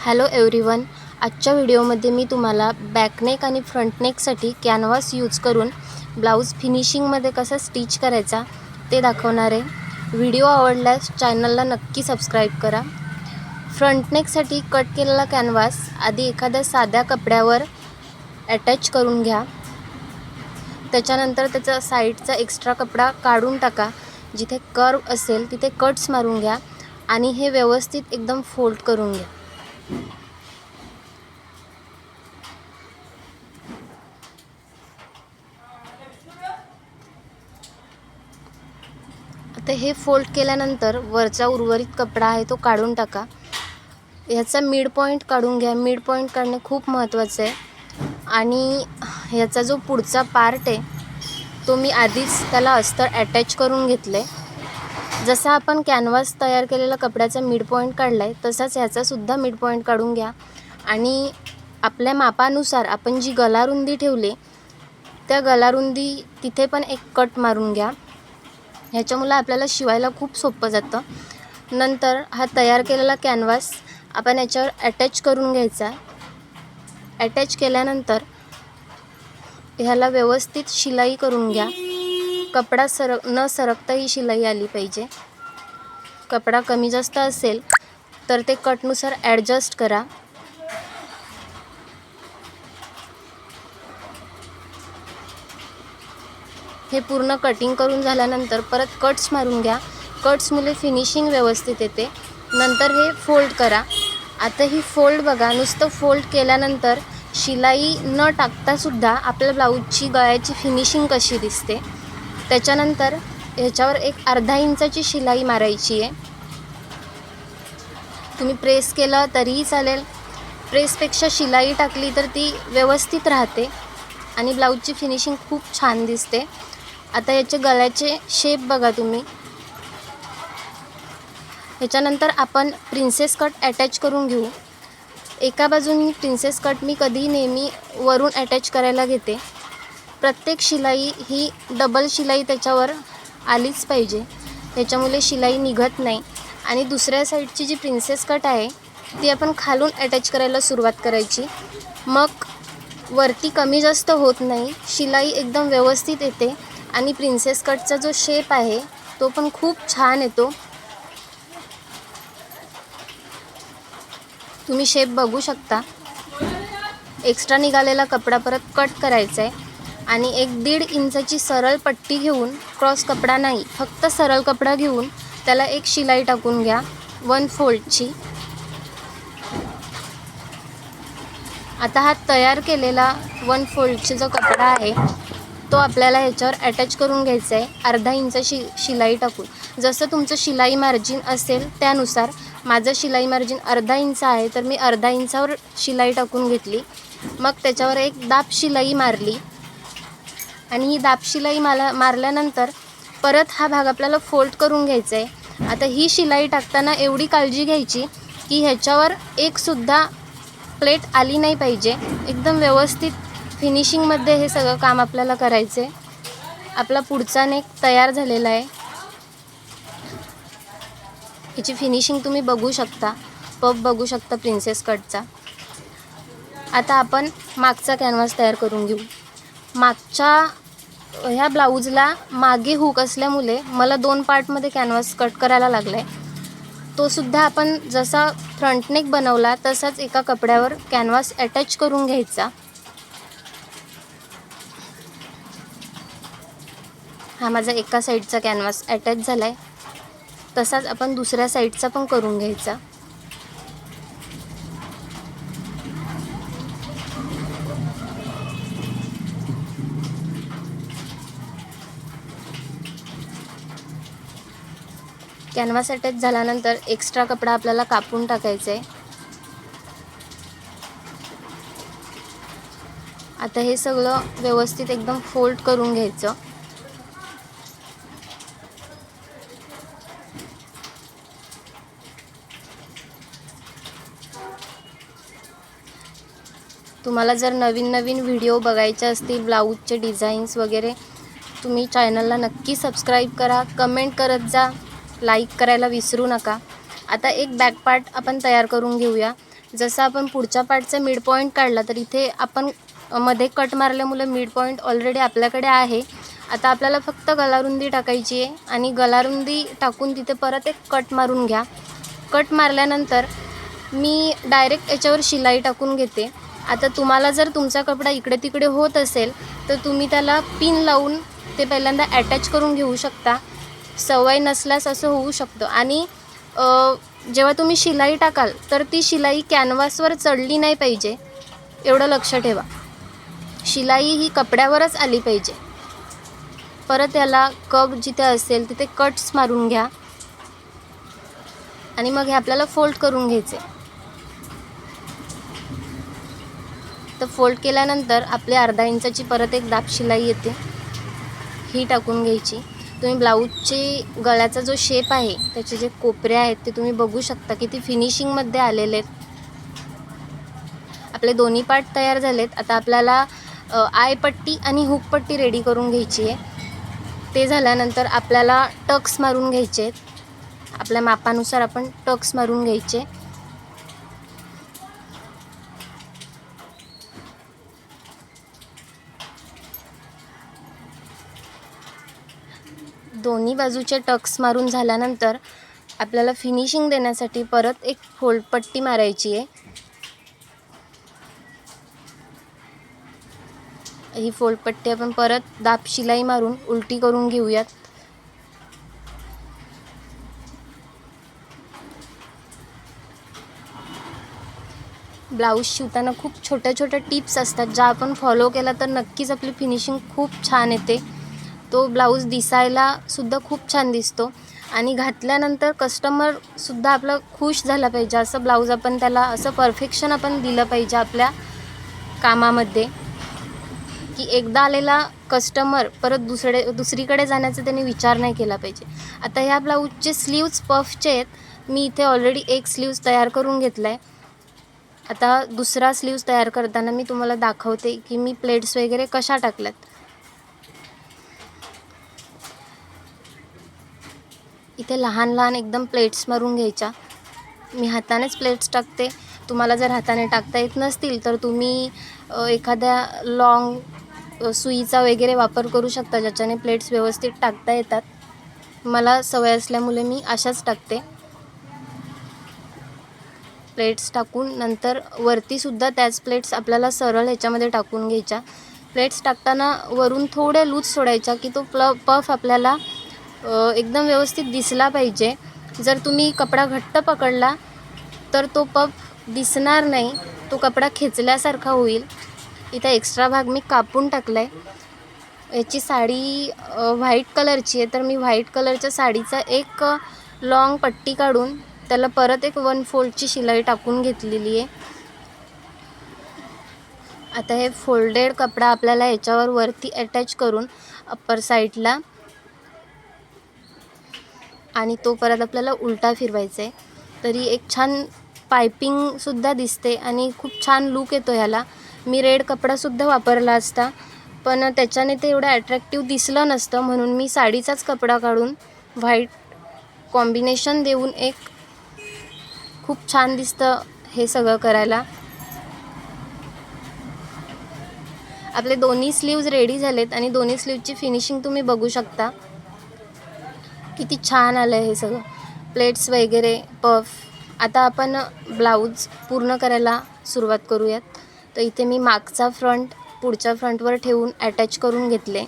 Hello everyone आजच्या व्हिडिओमध्ये मी तुम्हाला बॅकनेक आणि फ्रंटनेकसाठी कॅनव्हास यूज करून ब्लाऊज फिनिशिंगमध्ये कसा स्टिच करायचा ते दाखवणार आहे. व्हिडिओ आवडल्यास चॅनलला नक्की सबस्क्राईब करा. फ्रंटनेकसाठी कट केलेला कॅनव्हास आधी एखाद्या साध्या कपड्यावर अटॅच करून घ्या. त्याच्यानंतर त्याचा साईडचा एक्स्ट्रा कपडा काढून टाका. जिथे कर्व असेल तिथे कट्स मारून घ्या आणि हे व्यवस्थित एकदम फोल्ड करून घ्या. आता हे फोल्ड केल्यानंतर वरचा उर्वरित कपडा आहे तो काढून टाका. ह्याचा मिड पॉईंट काढून घ्या. मिड पॉईंट काढणे खूप महत्त्वाचं आहे. आणि ह्याचा जो पुढचा पार्ट आहे तो मी आधीच त्याला अस्तर अटॅच करून घेतलं आहे जसा आपण कॅनव्हास तयार केलेला कपड्याचा मिड पॉईंट काढला आहे तसाच ह्याचासुद्धा मिड पॉईंट काढून घ्या. आणि आपल्या मापानुसार आपण जी गलारुंदी ठेवली त्या गलारुंदी तिथे पण एक कट मारून घ्या. ह्याच्यामुळं आपल्याला शिवायला खूप सोपं जातं. नंतर हा तयार केलेला कॅनव्हास आपण याच्यावर अटॅच करून घ्यायचा. अटॅच केल्यानंतर ह्याला व्यवस्थित शिलाई करून घ्या. कपडा सरक न सरकता ही शिलाई आली पाहिजे. कपडा कमी जास्त असेल तर ते कटनुसार ॲडजस्ट करा. हे पूर्ण कटिंग करून झाल्यानंतर परत कट्स मारून घ्या. कट्समुळे फिनिशिंग व्यवस्थित येते. नंतर हे फोल्ड करा. आता ही फोल्ड बघा नुसतं फोल्ड केल्यानंतर शिलाई न टाकतासुद्धा आपल्या ब्लाऊजची गळ्याची फिनिशिंग कशी दिसते? त्याच्यानंतर ह्याच्यावर एक अर्धा इंचाची शिलाई मारायची आहे. तुम्ही प्रेस केलं तरीही चालेल. प्रेसपेक्षा शिलाई टाकली तर ती व्यवस्थित राहते आणि ब्लाऊजची फिनिशिंग खूप छान दिसते. आता याचे गळ्याचे शेप बघा तुम्ही. ह्याच्यानंतर आपण प्रिन्सेस कट अटॅच करून घेऊ. एका बाजूनी प्रिन्सेस कट मी कधी नेहमी वरून अटॅच करायला घेते. प्रत्येक शिलाई ही डबल शिलाई त्याच्यावर आलीच पाहिजे. त्याच्यामुळे शिलाई निघत नाही. आणि दुसऱ्या साईडची जी प्रिन्सेस कट आहे ती आपण खालून अटॅच करायला सुरुवात करायची. मग वरती कमी जास्त होत नाही शिलाई एकदम व्यवस्थित येते आणि प्रिन्सेस कटचा जो शेप आहे तो पण खूप छान येतो. तुम्ही शेप बघू शकता. एक्स्ट्रा निघालेला कपडा परत कट करायचा आहे आणि एक दीड इंचाची सरळ पट्टी घेऊन क्रॉस कपडा नाही फक्त सरळ कपडा घेऊन त्याला एक शिलाई टाकून घ्या वन फोल्डची. आता हा तयार केलेला वन फोल्डचा जो कपडा आहे तो आपल्याला ह्याच्यावर अटॅच करून घ्यायचा आहे अर्धा इंच शि शिलाई टाकून. जसं तुमचं शिलाई मार्जिन असेल त्यानुसार माझं शिलाई मार्जिन अर्धा इंच आहे तर मी अर्धा इंचावर शिलाई टाकून घेतली. मग त्याच्यावर एक दाब शिलाई मारली आणि ही दाब शिलाई मला मारल्यानंतर परत हा भाग आपल्याला फोल्ड करून घ्यायचा आहे आता ही शिलाई टाकताना एवढी काळजी घ्यायची की ह्याच्यावर एकसुद्धा प्लेट आली नाही पाहिजे. एकदम व्यवस्थित फिनिशिंगमध्ये हे सगळं काम आपल्याला करायचं आहे आपला पुढचा नेक तयार झालेला आहे. ह्याची फिनिशिंग तुम्ही बघू शकता. पप बघू शकता प्रिन्सेस कटचा आता आपण मागचा कॅनव्हास तयार करून घेऊ. मागच्या ह्या ब्लाऊजला मागे हुक असल्यामुळे मला दोन पार्टमध्ये कॅनव्हास कट करायला लागला आहे तो सुद्धा आपण जसा फ्रंटनेक बनवला तसाच एका कपड्यावर कॅनव्हास अटॅच करून घ्यायचा. हा माझा एका साईडचा कॅनव्हास अटॅच झाला आहे तसाच आपण दुसऱ्या साईडचा पण करून घ्यायचा. कॅनव्हास अटॅच झाल्यानंतर एक्स्ट्रा कपडा आपल्याला कापून टाकायचा. आहे आता हे सगळं व्यवस्थित एकदम फोल्ड करून घ्यायचं. तुम्हाला जर नवीन नवीन व्हिडिओ बघायचे असतील ब्लाऊजचे डिझाईन्स वगैरे तुम्ही चॅनलला नक्की सबस्क्राईब करा. कमेंट करत जा. लाईक करायला विसरू नका. आता एक बॅक पार्ट आपण तयार करून घेऊया. जसं आपण पुढच्या पार्टचा मिड पॉईंट काढला तर इथे आपण मध्ये कट मारल्यामुळे मिड पॉईंट ऑलरेडी आपल्याकडे आहे. आता आपल्याला फक्त गलारुंदी टाकायची आहे आणि गलारुंदी टाकून तिथे परत एक कट मारून घ्या. कट मारल्यानंतर मी डायरेक्ट याच्यावर शिलाई टाकून घेते. आता तुम्हाला जर तुमचा कपडा इकडे तिकडे होत असेल तर तुम्ही त्याला पिन लावून ते पहिल्यांदा अटॅच करून घेऊ शकता. सवय नसल्यास असं होऊ शकतं. आणि जेव्हा तुम्ही शिलाई टाकाल तर ती शिलाई कॅनव्हासवर चढली नाही पाहिजे. एवढं लक्ष ठेवा. शिलाई ही कपड्यावरच आली पाहिजे. परत याला कप जिथे असेल तिथे कट्स मारून घ्या. आणि मग हे आपल्याला फोल्ड करून घ्यायचे. तर फोल्ड केल्यानंतर आपली अर्धा इंचाची परत एक दाब शिलाई येते. ही टाकून घ्यायची. तुम्ही ब्लाऊजची गळ्याचा जो शेप आहे त्याचे जे कोपरे आहेत ते तुम्ही बघू शकता की ते फिनिशिंगमध्ये आलेले आहेत. आपले दोन्ही पार्ट तयार झालेत. आता आपल्याला आयपट्टी आणि हुकपट्टी रेडी करून घ्यायची आहे. ते झाल्यानंतर आपल्याला टक्स मारून घ्यायचे आहेत. आपल्या मापानुसार आपण टक्स मारून घ्यायचे दोन्ही बाजूचे टक्स मारून झाल्यानंतर आपल्याला फिनिशिंग देण्यासाठी परत एक फोल्डपट्टी मारायची आहे. ही फोल्डपट्टी आपण परत दाब शिलाई मारून उलटी करून घेऊयात. ब्लाऊज शिवताना खूप छोट्या छोट्या टिप्स असतात. ज्या आपण फॉलो केला तर नक्कीच आपली फिनिशिंग खूप छान येते. तो ब्लाऊज दिसायला सुद्धा खूप छान दिसतो. आणि घातल्यानंतर कस्टमरसुद्धा आपला खुश झाला पाहिजे. असं ब्लाऊज आपण त्याला असं परफेक्शन आपण दिलं पाहिजे आपल्या कामामध्ये. की एकदा आलेला कस्टमर परत दुसरे दुसरीकडे जाण्याचा त्यांनी विचार नाही केला पाहिजे. आता ह्या ब्लाऊजचे स्लीव्ज पफचे आहेत. मी इथे ऑलरेडी एक स्लीव्ज तयार करून घेतला आहे आता दुसरा स्लीव्ज तयार करताना मी तुम्हाला दाखवते की मी प्लेट्स वगैरे कशा टाकल्यात. इथे लहान लहान एकदम प्लेट्स मारून घ्यायच्या. मी हातानेच प्लेट्स टाकते. तुम्हाला जर हाताने टाकता येत नसतील तर तुम्ही एखाद्या लॉंग सुईचा वगैरे वापर करू शकता ज्याच्याने प्लेट्स व्यवस्थित टाकता येतात. मला सवय असल्यामुळे मी अशाच टाकते. प्लेट्स टाकून नंतर वरतीसुद्धा त्याच प्लेट्स आपल्याला सरळ ह्याच्यामध्ये टाकून घ्यायच्या. प्लेट्स टाकताना वरून थोड्या लूज सोडायच्या की तो प्ल पफ आपल्याला एकदम व्यवस्थित दिसला पाहिजे. जर तुम्ही कपडा घट्ट पकडला तर तो पप दिसणार नाही. तो कपडा खेचल्यासारखा होईल. इथं एक्स्ट्रा भाग मी कापून टाकला आहे याची साडी व्हाईट कलरची आहे. तर मी व्हाईट कलरच्या साडीचा एक लाँग पट्टी काढून त्याला परत एक वन फोल्डची शिलाई टाकून घेतलेली आहे. आता हे फोल्डेड कपडा आपल्याला याच्यावर वरती अटॅच करून अप्पर साईडला आणि तो परत आपल्याला उलटा फिरवायचा आहे तरी एक छान पायपिंगसुद्धा दिसते आणि खूप छान लूक येतो ह्याला. मी रेड कपडासुद्धा वापरला असता पण त्याच्याने ते एवढं ॲट्रॅक्टिव्ह दिसलं नसतं. म्हणून मी साडीचाच कपडा काढून व्हाईट कॉम्बिनेशन देऊन एक खूप छान दिसतं हे सगळं करायला. आपले दोन्ही स्लीव्ज रेडी झालेत आणि दोन्ही स्लीवची फिनिशिंग तुम्ही बघू शकता. किती छान आलं आहे हे सगळं. प्लेट्स वगैरे पफ आता आपण ब्लाऊज पूर्ण करायला सुरुवात करूयात. तर इथे मी मागचा फ्रंट पुढच्या फ्रंटवर ठेवून अटॅच करून घेतले.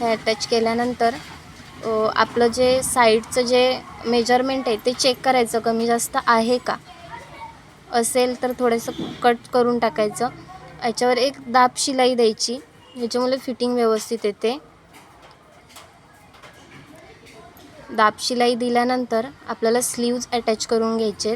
हे अटॅच केल्यानंतर आपलं जे साईडचं जे मेजरमेंट आहे ते चेक करायचं कमी जास्त आहे का? असेल तर थोडंसं कट करून टाकायचं. याच्यावर एक दाब शिलाई द्यायची. याच्यामुळे फिटिंग व्यवस्थित येते. दाबशिलाई दिल्यानंतर आपल्याला स्लीव्ज अटॅच करून घ्यायचे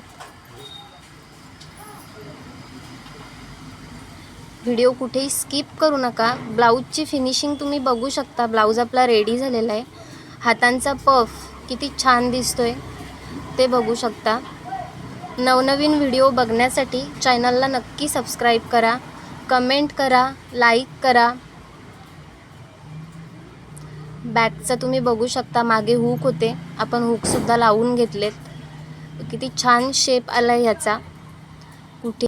व्हिडिओ कुठेही स्किप करू नका. ब्लाऊजची फिनिशिंग तुम्ही बघू शकता. ब्लाऊज आपला रेडी झालेला आहे. हातांचा पफ किती छान दिसतोय. ते बघू शकता. नवनवीन व्हिडिओ बघण्यासाठी चॅनलला नक्की सबस्क्राईब करा. कमेंट करा. लाईक करा. बॅकचं तुम्ही बघू शकता मागे हुक होते. आपण हुकसुद्धा लावून घेतलेत. किती छान शेप आला ह्याचा.